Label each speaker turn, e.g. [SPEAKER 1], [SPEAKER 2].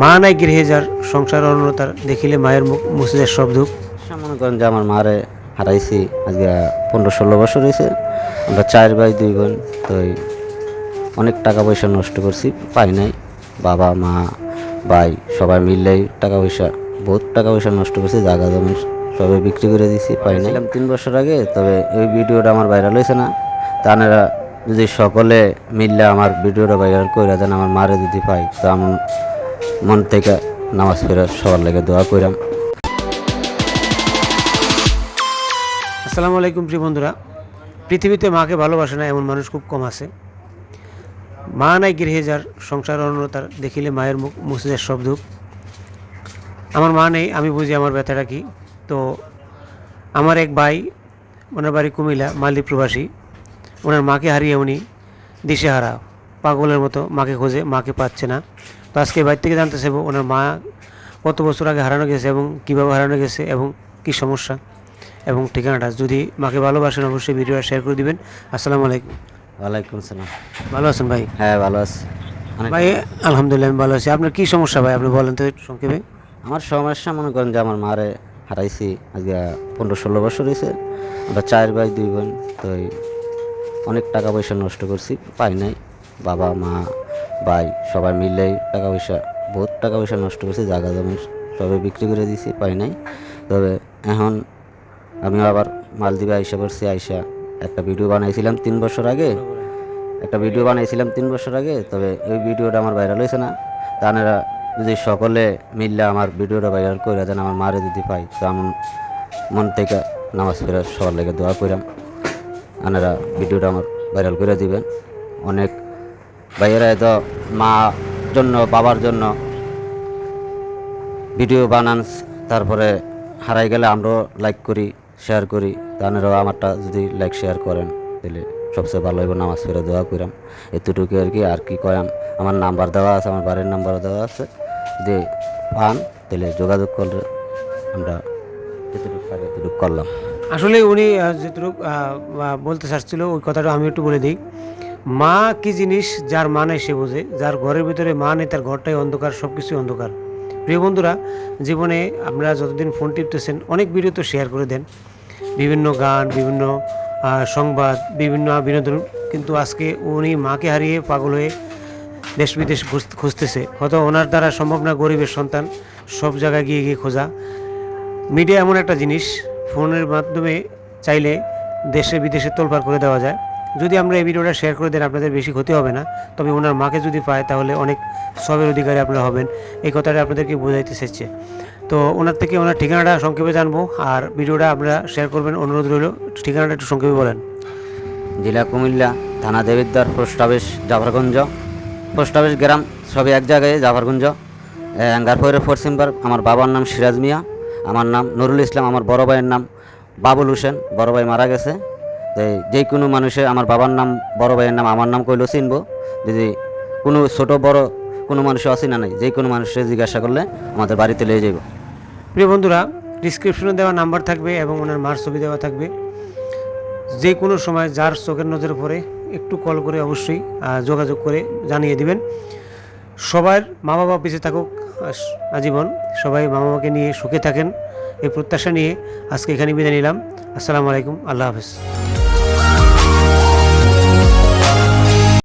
[SPEAKER 1] মা নাই গৃহে যার সংসার অন্যতার দেখিলে মায়ের মুখ মুছে যায় সব দুঃখ।
[SPEAKER 2] মনে করেন যে আমার মারে হারাইছি আজকে পনেরো ষোলো বছর হয়েছে। আমরা চার ভাই দুই বোন তো এই অনেক টাকা পয়সা নষ্ট করছি পাই নাই। বাবা মা ভাই সবাই মিললেই টাকা পয়সা বহুত টাকা পয়সা নষ্ট করছি জায়গা জমি সবাই বিক্রি করে দিছি পাই নাই। তিন বছর আগে তবে ওই ভিডিওটা আমার ভাইরাল হয়েছে না। তারা যদি সকলে মিললে আমার ভিডিওটা ভাইরাল করে দেন আমার মারে যদি পাই তো আমার মন থেকে নামাজ পড়ে সবার লেগে দোয়া কইরাম।
[SPEAKER 1] আসসালামু আলাইকুম প্রিয় বন্ধুরা। পৃথিবীতে মাকে ভালোবাসে না এমন মানুষ খুব কম আছে। মা নাই গৃহে যার সংসার অন্যতার দেখিলে মায়ের মুখ সব দুঃখ। আমার মা নেই, আমি বুঝি আমার ব্যথাটা কি। তো আমার এক ভাই, ওনার বাড়ি কুমিল্লা, মালদ্বীপ প্রবাসী। ওনার মাকে হারিয়ে উনি দিশেহারা। পাগলের মতো মাকে খোঁজে মাকে পাচ্ছে না। তো আজকে বাড়ি থেকে জানতে চাইব ওনার মা কত বছর আগে হারানো গেছে এবং কীভাবে হারানো গেছে এবং কী সমস্যা এবং ঠিকানাটা। যদি মাকে ভালোবাসেন অবশ্যই ভিডিওটা শেয়ার করে দিবেন। আসসালামু আলাইকুম।
[SPEAKER 2] ওয়ালাইকুম সালাম
[SPEAKER 1] ভালো আছেন ভাই?
[SPEAKER 2] হ্যাঁ ভালো আছি। অনেক
[SPEAKER 1] ভাই আলহামদুলিল্লাহ আমি ভালো আছি। আপনার কী সমস্যা ভাই? আপনি বলেন তো সংক্ষেপে।
[SPEAKER 2] আমার সমস্যা মনে করেন যে আমার মারে হারাইছি আজকে পনেরো ষোলো বছর হয়েছে। আমরা চার ভাই দুই বোন তো অনেক টাকা পয়সা নষ্ট করছি পাই নাই। বাবা, মা, ভাই, সবাই মিললেই টাকা পয়সা, বহুত টাকা পয়সা নষ্ট করছি, জায়গা জমি সবাই বিক্রি করে দিয়েছি পাই নাই। তবে এখন আমি আবার মালদ্বীপে আইসা করছি আইসা একটা ভিডিও বানাইছিলাম তিন বছর আগে। একটা ভিডিও বানাইছিলাম তিন বছর আগে, তবে ওই ভিডিওটা আমার ভাইরাল হয়েছে না। তারা যদি সকলে মিললে আমার ভিডিওটা ভাইরাল করে দেন, আমার মারে যদি পাই, তো আমার মন থেকে নামাজ পড়ে সবার লেগে দোয়া করাম আনারা ভিডিওটা আমার ভাইরাল করে দিবেন। অনেক ভাইয়েরা তো মা জন্য, বাবার জন্য ভিডিও বানান, তারপরে হারাই গেলে আমরাও লাইক করি শেয়ার করি। তাহলেও আমারটা যদি লাইক শেয়ার করেন, তাহলে সবচেয়ে ভালো হইব নামাজ ফেরে দোয়া করাম এতটুকু আর কি আর কি কয়াম। আমার নাম্বার দেওয়া আছে, আমার বাড়ির নাম্বার দেওয়া আছে। যদি পান, তাহলে যোগাযোগ করলে আমরা যেটুকু পারি এতটুকু করলাম।
[SPEAKER 1] আসলে উনি যেটুকু বলতে চাচ্ছিল, ওই কথাটা আমি একটু বলে দিই। মা কি জিনিস যার মা নেই সে বোঝে? যার ঘরের ভিতরে মা নেই, তার ঘরটাই অন্ধকার সব কিছুই অন্ধকার। প্রিয় বন্ধুরা, জীবনে আপনারা যতদিন ফোন টিপতেছেন, অনেক ভিডিও তো শেয়ার করে দেন। বিভিন্ন গান, বিভিন্ন সংবাদ, বিভিন্ন বিনোদন, কিন্তু আজকে উনি মাকে হারিয়ে পাগল হয়ে দেশ বিদেশ খুঁজ- খুঁজতেছে। হয়তো ওনার দ্বারা সম্ভব না গরিবের সন্তান, সব জায়গায় গিয়ে গিয়ে খোঁজা। মিডিয়া এমন একটা জিনিস, ফোনের মাধ্যমে চাইলে দেশে বিদেশে তোলপাড় করে দেওয়া যায়। যদি আমরা এই ভিডিওটা শেয়ার করে দেন, আপনাদের বেশি ক্ষতি হবে না। তবে ওনার মাকে যদি পায়, তাহলে অনেক সবের অধিকারী আপনারা হবেন। এই কথাটা আপনাদেরকে বোঝাইতে চাইছে। তো ওনার থেকে ওনার ঠিকানাটা সংক্ষেপে জানব, আর ভিডিওটা আপনারা শেয়ার করবেন। অনুরোধ রইল, ঠিকানাটা একটু সংক্ষেপে বলেন।
[SPEAKER 2] জেলা কুমিল্লা থানা Debidwar post office, Jafarganj. Post office গ্রাম, সবই এক জায়গায়, জাফরগঞ্জ। আঙ্গারপুরের ফরসিম্বার আমার বাবার নাম সিরাজ মিয়া। আমার নাম নুরুল ইসলাম, আমার বড় ভাইয়ের নাম বাবুল হোসেন। বড় ভাই মারা গেছে। যে কোনো মানুষে আমার বাবার নাম, বড় ভাইয়ের নাম, আমার নাম কইলেও চিনবো। যদি কোনো ছোট, বড় কোনো মানুষের অচিনা নাই, যে কোনো মানুষের জিজ্ঞাসা করলে আমাদের বাড়িতে লিয়ে যাইব।
[SPEAKER 1] প্রিয় বন্ধুরা ডিসক্রিপশনে দেওয়া নাম্বার থাকবে এবং ওনার মার ছবি দেওয়া থাকবে। যে কোনো সময় যার চোখের নজরে পড়ে একটু কল করে অবশ্যই যোগাযোগ করে জানিয়ে দিবেন। সবার মা বাবা বেঁচে থাকুক আজীবন। সবাই মা বাবাকে নিয়ে সুখে থাকেন। এই প্রত্যাশা নিয়ে আজকে এখানে বিদায় নিলাম। আসসালামু আলাইকুম। আল্লাহ হাফেজ।